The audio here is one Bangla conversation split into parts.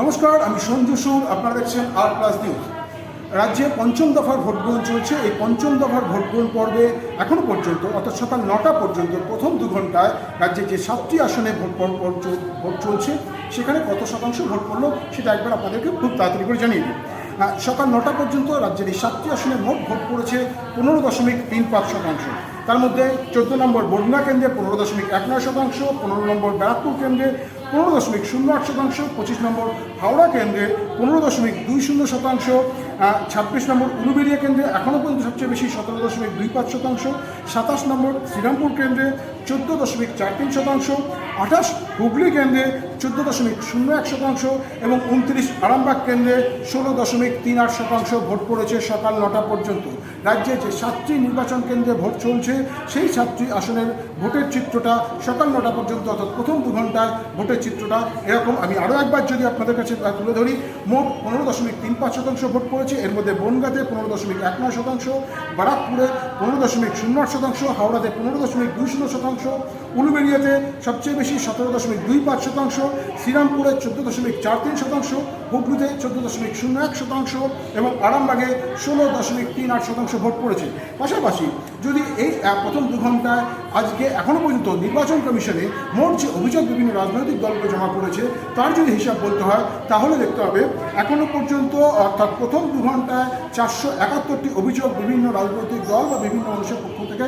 নমস্কার, আমি সঞ্জু সুর, আপনারা দেখছেন আর প্লাস নিউজ রাজ্যে পঞ্চম দফার ভোট গ্রহণ চলছে। এই পঞ্চম দফার ভোট গ্রহণ পর্বে এখনও পর্যন্ত, অর্থাৎ সকাল নটা পর্যন্ত, প্রথম দু ঘন্টায় রাজ্যে যে সাতটি আসনে ভোট ভোট চলছে, সেখানে কত শতাংশ ভোট পড়ল সেটা একবার আপনাদেরকে খুব তাড়াতাড়ি করে জানিয়ে দিই। সকাল নটা পর্যন্ত রাজ্যের এই সাতটি আসনে মোট ভোট পড়েছে পনেরো দশমিক তিন পাঁচ শতাংশ। তার মধ্যে চোদ্দ নম্বর বরগুনা কেন্দ্রে পনেরো দশমিক এক নয় শতাংশ, পনেরো নম্বর ব্যারাকপুর কেন্দ্রে পনেরো দশমিক শূন্য আট শতাংশ, পঁচিশ নম্বর হাওড়া কেন্দ্রে পনেরো দশমিক দুই শূন্য শতাংশ ছাব্বিশ নম্বর উলুবেড়িয়া কেন্দ্রে এখনও পর্যন্ত সবচেয়ে বেশি সতেরো দশমিক দুই পাঁচ শতাংশ, সাতাশ নম্বর শ্রীরামপুর কেন্দ্রে চোদ্দ দশমিক চার তিন শতাংশ আঠাশ হুগলি কেন্দ্রে চোদ্দ দশমিক শূন্য এক শতাংশ এবং উনত্রিশ আরামবাগ কেন্দ্রে ষোলো দশমিক তিন আট শতাংশ ভোট পড়েছে সকাল নটা পর্যন্ত। রাজ্যে যে সাতটি নির্বাচন কেন্দ্রে ভোট চলছে, সেই সাতটি আসনের ভোটের চিত্রটা সকাল নটা পর্যন্ত অর্থাৎ প্রথম দু ঘন্টায় ভোটের চিত্রটা এরকম। আমি আরও একবার যদি আপনাদের কাছে তুলে ধরি, মোট পনেরো দশমিক তিন পাঁচ শতাংশ ভোট পড়েছে। এর মধ্যে বনগাঁতে পনেরো দশমিক এক নয় শতাংশ, বারাকপুরে পনেরো দশমিক শূন্য আট শতাংশ, হাওড়াতে পনেরো দশমিক দুই শূন্য শতাংশ, উলুবেড়িয়াতে সবচেয়ে বেশি সতেরো দশমিক দুই পাঁচ শতাংশ, শ্রীরামপুরে চোদ্দ দশমিক চার তিন শতাংশ, হুগলিতে চোদ্দ দশমিক শূন্য এক শতাংশ এবং আরামবাগে ষোলো দশমিক তিন আট শতাংশ ভোট পড়েছে। পাশাপাশি যদি এই প্রথম দু ঘন্টায় আজকে এখনও পর্যন্ত নির্বাচন কমিশনে মোট যে অভিযোগ বিভিন্ন রাজনৈতিক দলকে জমা করেছে তার যদি হিসাব বলতে হয়, তাহলে দেখতে হবে এখনও পর্যন্ত, অর্থাৎ প্রথম দু ঘন্টায় চারশো একাত্তরটি অভিযোগ বিভিন্ন রাজনৈতিক দল বা বিভিন্ন মানুষের পক্ষ থেকে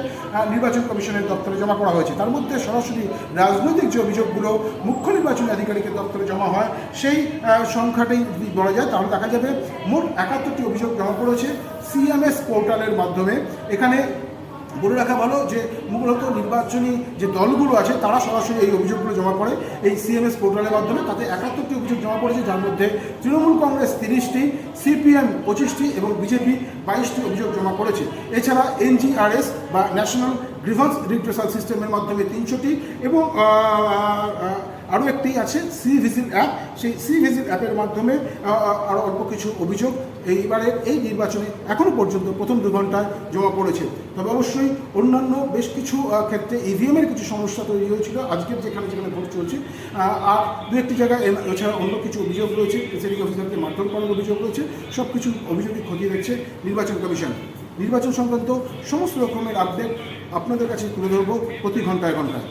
নির্বাচন কমিশনের দপ্তরে জমা করা হয়েছে। তার মধ্যে সরাসরি রাজনৈতিক যে অভিযোগগুলো মুখ্য নির্বাচনী আধিকারিকের দপ্তরে জমা হয়, সেই সংখ্যাটাই যদি বলা যায়, তাহলে দেখা যাবে মোট একাত্তরটি অভিযোগ জমা করেছে সিএমএস পোর্টালের মাধ্যমে। এখানে বলে রাখা ভালো যে মূলত নির্বাচনী যে দলগুলো আছে, তারা সরাসরি এই অভিযোগগুলো জমা করে এই সিএমএস পোর্টালের মাধ্যমে তাতে একাত্তরটি অভিযোগ জমা পড়েছে, যার মধ্যে তৃণমূল কংগ্রেস তিরিশটি সিপিএম পঁচিশটি এবং বিজেপি বাইশটি অভিযোগ জমা করেছে এছাড়া এনজিআরএস বা ন্যাশনাল গ্রিভান্স রিপ্রেসাল সিস্টেমের মাধ্যমে তিনশোটি এবং আরও একটি আছে, সি ভিজিল অ্যাপ। সেই সি ভিজিল অ্যাপের মাধ্যমে আরও অল্প কিছু অভিযোগ এইবারের এই নির্বাচনে এখনও পর্যন্ত প্রথম দু ঘন্টায় জমা পড়েছে। তবে অবশ্যই অন্যান্য বেশ কিছু ক্ষেত্রে ইভিএমের কিছু সমস্যা তৈরি হয়েছিল। আজকের যেখানে যেখানে ভোট চলছে আর দু একটি জায়গায় এছাড়া অন্য কিছু অভিযোগ রয়েছে প্রেসিডিং অফিসারকে মারধর করার অভিযোগ রয়েছে সব কিছু অভিযোগই খতিয়ে দেখছে নির্বাচন কমিশন। নির্বাচন সংক্রান্ত সমস্ত রকমের আপডেট আপনাদের কাছে তুলে ধরবো প্রতি ঘন্টায় ঘন্টায়।